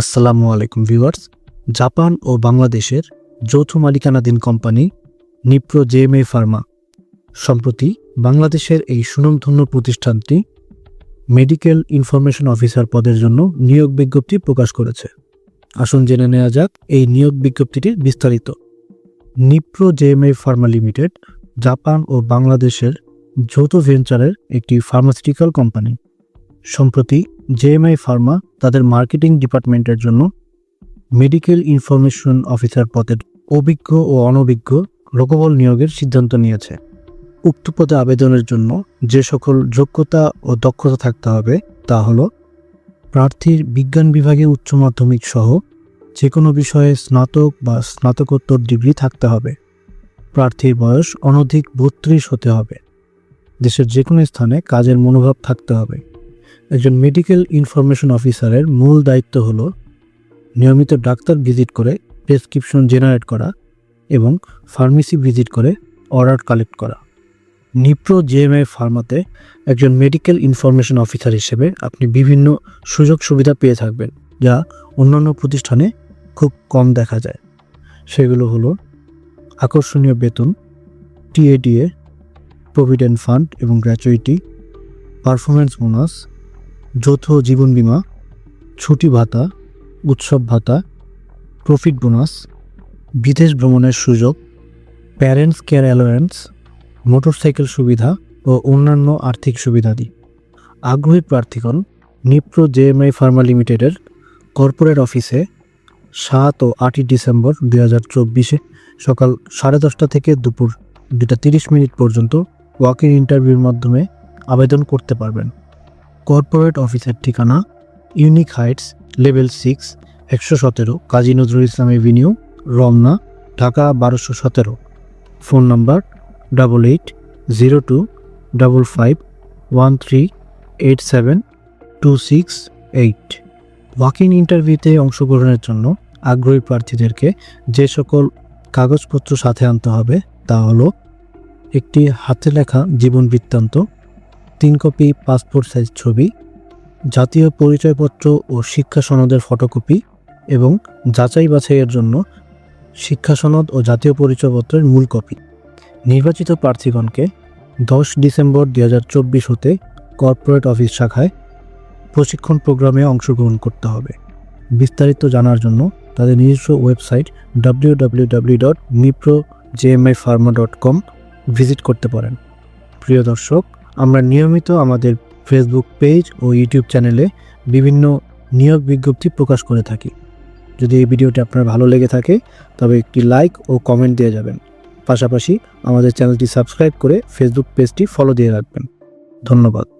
আসসালামু আলাইকুম viewers. Japan ও বাংলাদেশের যৌথ মালিকানাধীন কোম্পানি নিপ্রো জেএমএ ফার্মা। সম্প্রতি বাংলাদেশের এই সুনামধন্য প্রতিষ্ঠানটি মেডিকেল ইনফরমেশন অফিসার পদের জন্য নিয়োগ বিজ্ঞপ্তি প্রকাশ করেছে। আসুন জেনে নেওয়া যাক এই নিয়োগ বিজ্ঞপ্তিটির বিস্তারিত। Nipro JMA pharma limited Japan ও বাংলাদেশের যৌথ ভেঞ্চারের একটি ফার্মাসিউটিক্যাল কোম্পানি সম্প্রতি জেএমআই ফার্মা তাদের মার্কেটিং ডিপার্টমেন্টের জন্য মেডিকেল ইনফরমেশন অফিসার পদের অভিজ্ঞ ও অনভিজ্ঞ লোকবল নিয়োগের সিদ্ধান্ত নিয়েছে। উক্ত পদে আবেদনের জন্য যে সকল যোগ্যতা ও দক্ষতা থাকতে হবে তা হল প্রার্থীর বিজ্ঞান বিভাগে উচ্চ মাধ্যমিক সহ যে কোনো বিষয়ে স্নাতক বা স্নাতকোত্তর ডিগ্রি থাকতে হবে। প্রার্থীর বয়স অনধিক বত্রিশ হতে হবে। দেশের যে কোনো স্থানে কাজের মনোভাব থাকতে হবে। একজন মেডিকেল ইনফরমেশন অফিসারের মূল দায়িত্ব হল নিয়মিত ডাক্তার ভিজিট করে প্রেসক্রিপশন জেনারেট করা এবং ফার্মেসি ভিজিট করে অর্ডার কালেক্ট করা। নিপ্রো জেএমআই ফার্মাতে একজন মেডিকেল ইনফরমেশন অফিসার হিসেবে আপনি বিভিন্ন সুযোগ সুবিধা পেয়ে থাকবেন যা অন্যান্য প্রতিষ্ঠানে খুব কম দেখা যায়। সেগুলো হলো আকর্ষণীয় বেতন টিএডিএ প্রভিডেন্ট ফান্ড এবং গ্র্যাচুইটি পারফরমেন্স বোনাস যৌথ জীবন বীমা, ছুটি ভাতা, উৎসব ভাতা প্রফিট বোনাস বিদেশ ভ্রমণের সুযোগ প্যারেন্টস কেয়ার অ্যালোয়েন্স মোটরসাইকেল সুবিধা ও অন্যান্য আর্থিক সুবিধাদি। আগ্রহী প্রার্থীগণ নিপ্রো জেএমআই ফার্মা লিমিটেডের কর্পোরেট অফিসে সাত ও আটই ডিসেম্বর দুই হাজার চব্বিশে সকাল সাড়ে দশটা থেকে দুপুর দুটা তিরিশ মিনিট পর্যন্ত ওয়াকিং ইন্টারভিউর মাধ্যমে আবেদন করতে পারবেন। কর্পোরেট অফিসের ঠিকানা, ইউনিক হাইটস, লেভেল সিক্স, একশো সতেরো, কাজী নজরুল ইসলাম এভিনিউ, রমনা, ঢাকা বারোশো সতেরো। Phone number double eight zero two double five one three eight seven two six eight. Walking ইন্টারভিউতে অংশগ্রহণের জন্য আগ্রহী প্রার্থীদেরকে যে সকল কাগজপত্র সাথে আনতে হবে তা হলো, একটি হাতে লেখা জীবন বৃত্তান্ত তিন কপি পাসপোর্ট সাইজ ছবি, জাতীয় পরিচয়পত্র ও শিক্ষা সনদের ফটোকপি এবং যাচাই বাছাইয়ের জন্য শিক্ষা সনদ ও জাতীয় পরিচয়পত্রের মূল কপি। নির্বাচিত প্রার্থীগণকে দশ ডিসেম্বর দুই হাজার চব্বিশ হতে কর্পোরেট অফিস শাখায় প্রশিক্ষণ প্রোগ্রামে অংশগ্রহণ করতে হবে। বিস্তারিত জানার জন্য তাদের নিজস্ব website W W W dot Nipro JMI pharma dot com visit করতে পারেন। প্রিয় দর্শক আমরা নিয়মিত আমাদের ফেসবুক পেজ ও ইউটিউব চ্যানেলে বিভিন্ন নিয়োগ বিজ্ঞপ্তি প্রকাশ করে থাকি। যদি এই ভিডিওটি আপনার ভালো লেগে থাকে, তবে একটি লাইক ও কমেন্ট দিয়ে যাবেন। পাশাপাশি আমাদের চ্যানেলটি সাবস্ক্রাইব করে ফেসবুক পেজটি ফলো দিয়ে রাখবেন। ধন্যবাদ।